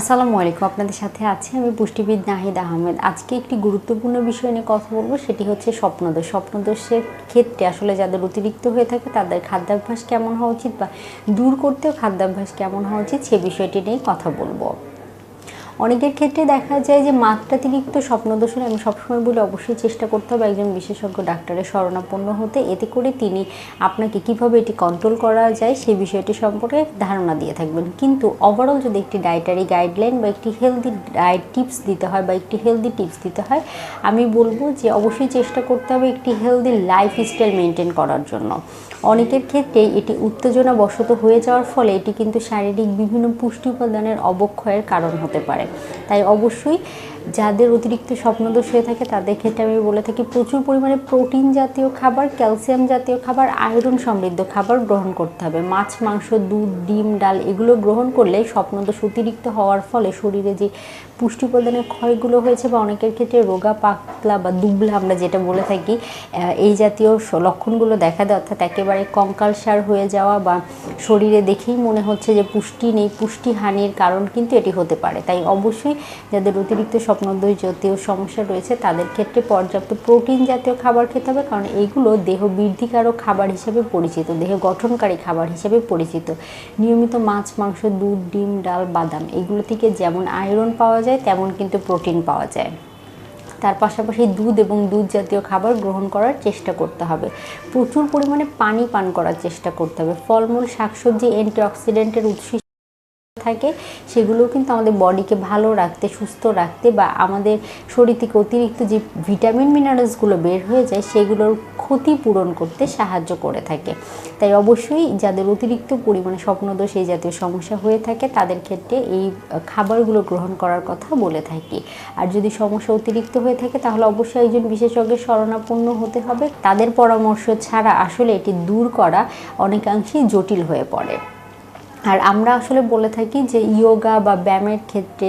আসসালামু আলাইকুম, আপনাদের সাথে আছে আমি পুষ্টিবিদ নাহিদ আহমেদ। আজকে একটি গুরুত্বপূর্ণ বিষয় নিয়ে কথা বলব, সেটি হচ্ছে স্বপ্নদোষ। স্বপ্নদোষের ক্ষেত্রে আসলে যাদের অতিরিক্ত হয়ে থাকে, তাদের খাদ্যাভ্যাস কেমন হওয়া উচিত বা দূর করতেও খাদ্যাভ্যাস কেমন হওয়া উচিত, সে বিষয়টি নিয়ে কথা বলব। অনেকের ক্ষেত্রে দেখা যায় যে মাত্রাতিরিক্ত স্বপ্নদোষের আমি সবসময় বলি, অবশ্যই চেষ্টা করতে হবে একজন বিশেষজ্ঞ ডাক্তারের শরণাপন্ন হতে। এতে করে তিনি আপনাকে কীভাবে এটি কন্ট্রোল করা যায় সেই বিষয়টি সম্পর্কে ধারণা দিয়ে থাকবেন। কিন্তু ওভারঅল যদি একটি ডায়েটারি গাইডলাইন বা একটি হেলদি ডায়েট টিপস দিতে হয় বা একটি হেলদি টিপস দিতে হয়, আমি বলব যে অবশ্যই চেষ্টা করতে হবে একটি হেলদি লাইফস্টাইল মেনটেন করার জন্য। অনেকের ক্ষেত্রে এটি উত্তেজনা বশত হয়ে যাওয়ার ফলে এটি কিন্তু শারীরিক বিভিন্ন পুষ্টি উপাদানের অবক্ষয়ের কারণ হতে পারে। তাই অবশ্যই যাদের অতিরিক্ত স্বপ্নদোষ হয়ে থাকে, তাদের ক্ষেত্রে আমি বলে থাকি প্রচুর পরিমাণে প্রোটিন জাতীয় খাবার, ক্যালসিয়াম জাতীয় খাবার, আয়রন সমৃদ্ধ খাবার গ্রহণ করতে হবে। মাছ, মাংস, দুধ, ডিম, ডাল এগুলো গ্রহণ করলে স্বপ্নদোষ অতিরিক্ত হওয়ার ফলে শরীরে যে পুষ্টি উপাদানের ক্ষয়গুলো হয়েছে বা অনেকের ক্ষেত্রে রোগা, পাতলা বা দুবলা আমরা যেটা বলে থাকি এই জাতীয় লক্ষণগুলো দেখা দেয়, অর্থাৎ একেবারে কঙ্কালসার হয়ে যাওয়া বা শরীরে দেখেই মনে হচ্ছে যে পুষ্টি নেই পুষ্টি হানির কারণ কিন্তু এটি হতে পারে। তাই অবশ্যই যাদের অতিরিক্ত স্বপ্নদোষ জাতীয় সমস্যা রয়েছে, তাদের ক্ষেত্রে পর্যাপ্ত প্রোটিন জাতীয় খাবার খেতে হবে, কারণ এইগুলো দেহ বৃদ্ধিকারক খাবার হিসেবে পরিচিত, দেহ গঠনকারী খাবার হিসেবে পরিচিত। নিয়মিত মাছ, মাংস, দুধ, ডিম, ডাল, বাদাম, এগুলো থেকে যেমন আয়রন পাওয়া যায়, তেমন কিন্তু প্রোটিন পাওয়া যায়। তার পাশাপাশি দুধ এবং দুধ জাতীয় খাবার গ্রহণ করার চেষ্টা করতে হবে। প্রচুর পরিমাণে পানি পান করার চেষ্টা করতে হবে। ফলমূল, শাকসবজি, অ্যান্টিঅক্সিডেন্টের উৎস থাকে, সেগুলোও কিন্তু আমাদের বডিকে ভালো রাখতে, সুস্থ রাখতে বা আমাদের শরীর থেকে অতিরিক্ত যে ভিটামিন, মিনারেলসগুলো বের হয়ে যায়, সেগুলোর ক্ষতি পূরণ করতে সাহায্য করে থাকে। তাই অবশ্যই যাদের অতিরিক্ত পরিমাণে স্বপ্নদোষ, এই জাতীয় সমস্যা হয়ে থাকে, তাদের ক্ষেত্রে এই খাবারগুলো গ্রহণ করার কথা বলে থাকি। আর যদি সমস্যা অতিরিক্ত হয়ে থাকে, তাহলে অবশ্যই একজন বিশেষজ্ঞের শরণাপন্ন হতে হবে। তাদের পরামর্শ ছাড়া আসলে এটি দূর করা অনেকাংশেই জটিল হয়ে পড়ে। আর আমরা আসলে বলে থাকি যে ইয়োগা বা ব্যায়ামের ক্ষেত্রে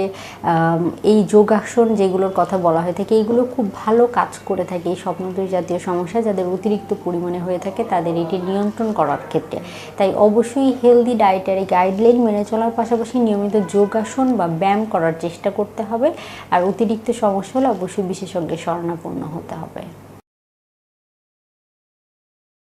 এই যোগাসন যেগুলোর কথা বলা হয়ে থাকে এইগুলো খুব ভালো কাজ করে থাকে এই স্বপ্নদোষ জাতীয় সমস্যা যাদের অতিরিক্ত পরিমাণে হয়ে থাকে তাদের এটি নিয়ন্ত্রণ করার ক্ষেত্রে। তাই অবশ্যই হেলদি ডায়েটারি গাইডলাইন মেনে চলার পাশাপাশি নিয়মিত যোগাসন বা ব্যায়াম করার চেষ্টা করতে হবে। আর অতিরিক্ত সমস্যা হলে অবশ্যই বিশেষজ্ঞের শরণাপন্ন হতে হবে।